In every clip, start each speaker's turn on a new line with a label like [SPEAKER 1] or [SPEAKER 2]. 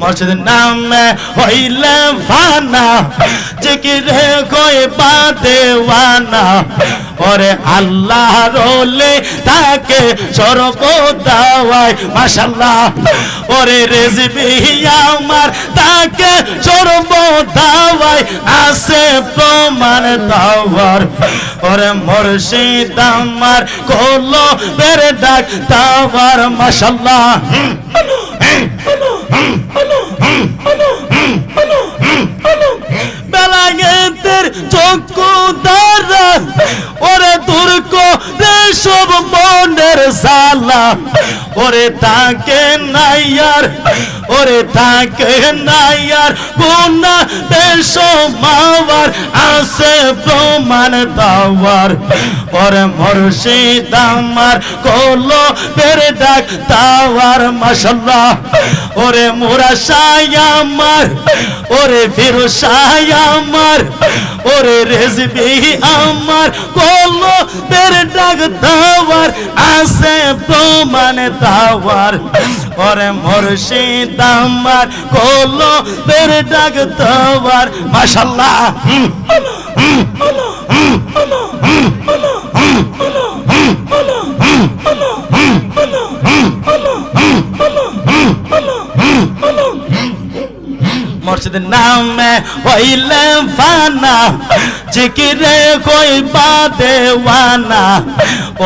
[SPEAKER 1] মসজিদ নামে হইলে ফানা, জিকিরে কই বাদেওয়ানা ওরে আল্লাহ রোলে তাকে সর্বদাওয়াই মাশাল্লাহ ওরে রেজবি আমার তাকে সর্বদাওয়াই আছে প্রমাণ দাওয়ার। ওরে মুর্শিদ আমার কোলো বের ডাক দাওয়ার মাশাল্লাহ বেলায়েতের চক্ষু দ্বারা ওরে দুর্গ সব মনের সালা ওরে তাকে নাইয়ার ওরে তাকে আর গুনা দেশ মাওয়ার, আছে প্রমাণ দাওয়ার। ওরে মুর্শিদ আমার কোলো বের ডাক দাওয়ার, মাশাল্লাহ। ওরে মোরা সাই আমার, ওরে ফিরোসাই আমার, ওরে রেজবি আমার কোলো বের ডাক দাওয়ার, আছে প্রমাণ দাওয়ার। ওরে মুর্শিদ আমার কলো বের ডাক তোমার মাশাল্লাহ মসজিদের নামে হইলে ফানা, জিকিরে কই বাদেওয়ানা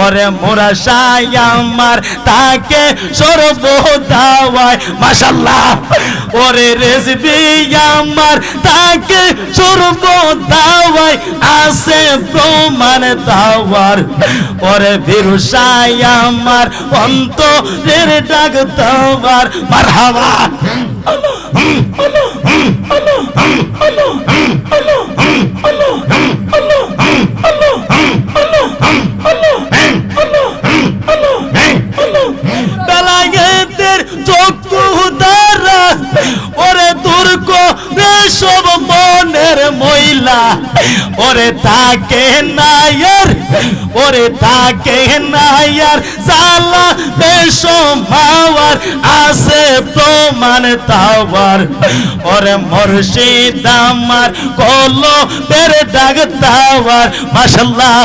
[SPEAKER 1] ওরে মোরা সাই আমার তাকে সর্ব দাওয়ায় মাশাল্লাহ ওরে রেজবি আমার তাকে সর্ব দাওয়ায়, আছে প্রমাণ দাওয়ার। ওরে বিরুসাই আমার অন্তরের ডাক দাওয়ার, মারহাবা। ওরে দুর্গ সব মনের মহিলা। ওরে তাকে নায়ার, ওরে তাকে নায়ার সালা বেশ মাওয়ার, আছে প্রমাণ তাওয়ার। ওরে মুর্শিদ আমার কলো বের ডাক তাওয়ার, মাশাল্লাহ।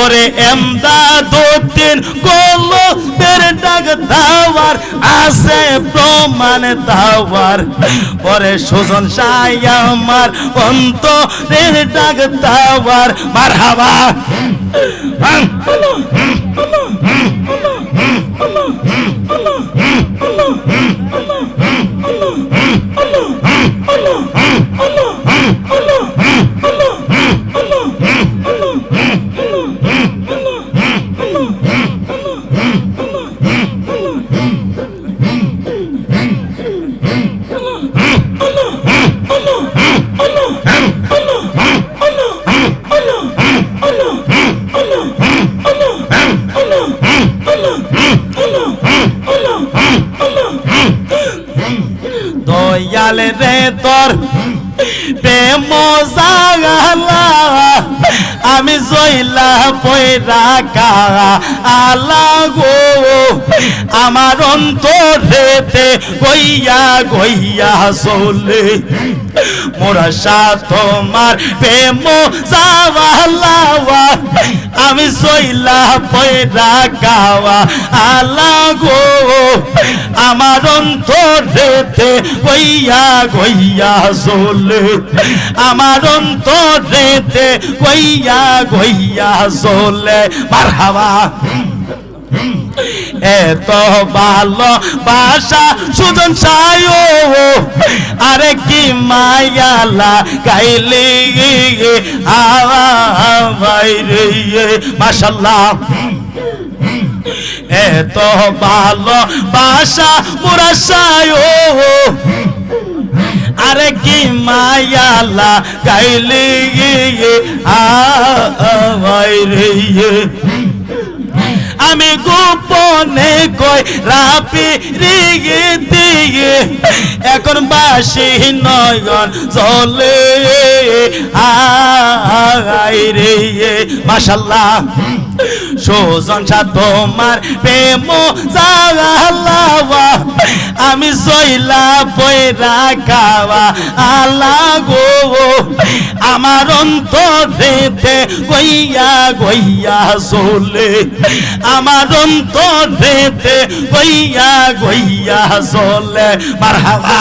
[SPEAKER 1] ওরে এমদাদুদ্দিন কলো বের ডাক দাওয়ার আছে প্রমাণ দাওয়ার। পরে সুজন সাই আমার অন্তরের ডাক দাওয়ার। মারহাবা। দয়াল রে তোর প্রেম জাগালা, আমি জইলা পয়রা কা আলা গো, আমার অন্তরেতে গইয়া গইয়া চলে। মোরা সাথ তোমার প্রেম জাওয়ালাওয়া আমি সইলা পয়রা গাওয়া। আলা গো, আমার অন্তরেতে গইয়া গইয়া চলে আমার অন্তরেতে গইয়া গইয়া চলে মারহাবা। এত ভালো বাসা সুজন সায়ো আরে কি মায়ালা গাইলে আওয়াই রে মাশাল্লাহ। এত ভালো বাসা মুরা সায়ো আরে কি মায়ালা গাইলে আওয়াই রে আমি গোপনে কই রাপি রিগে দিয়ে। এখন বাসি নয়ন চলে আই রে মাশাল্লাহ। সুজন শাহ তোমার প্রেম জাগালাওয়া আমি সইলা পয়রা খাওয়া আল্লাহ গো আমার অন্তরেতে গইয়া গইয়া চলে। আমার অন্তরেতে গইয়া গইয়া চলে। মারহাবা।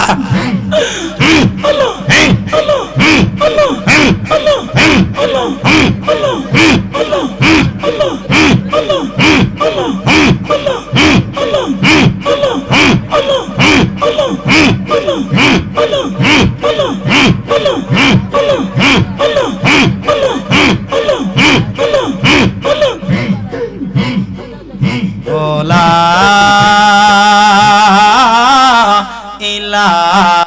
[SPEAKER 1] Boom!